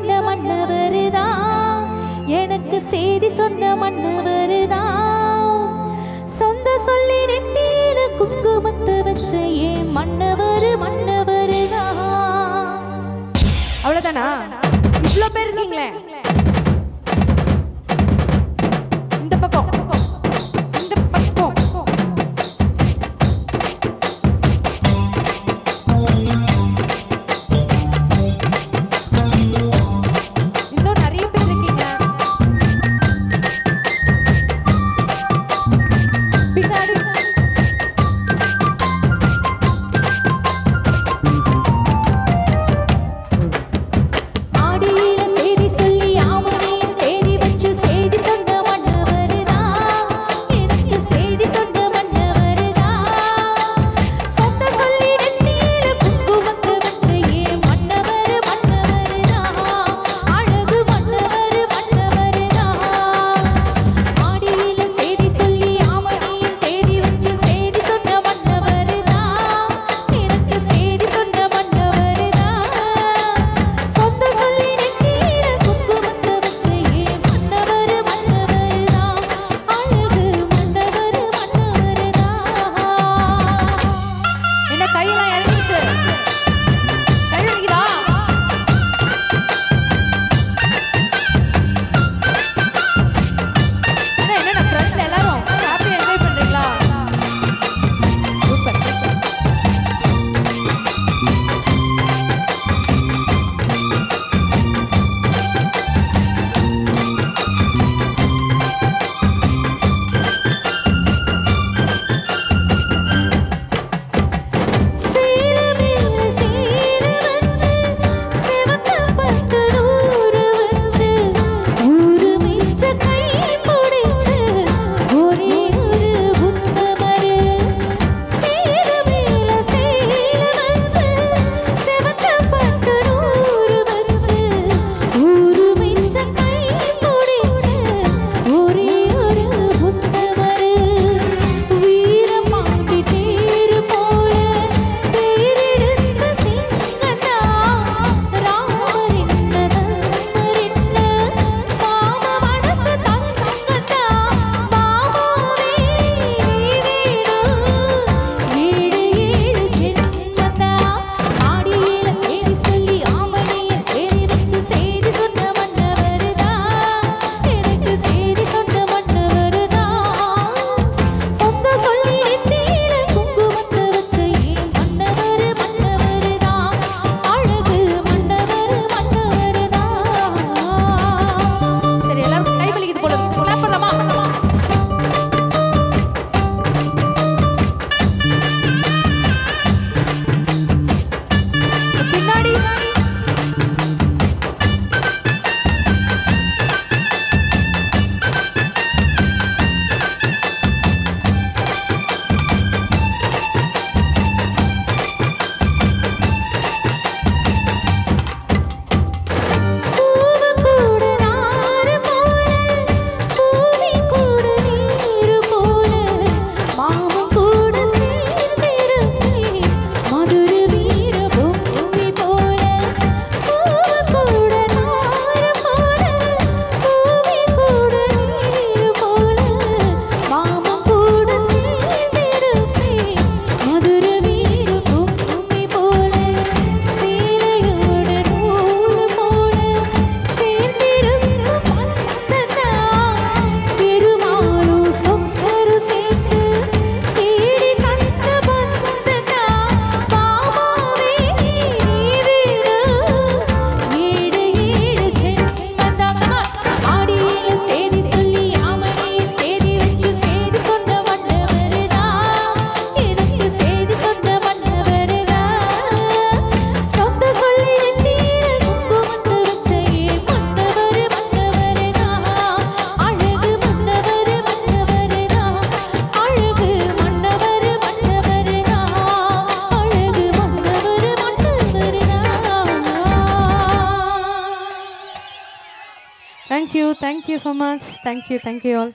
சொன்ன மன்னவருதான் எனக்கு செய்தி சொன்ன மன்னவருதான் சொந்த சொல்லி நெத்தியில குங்குமத்தை வச்ச ஏன் மன்னவர் thank you thank you so much thank you thank you all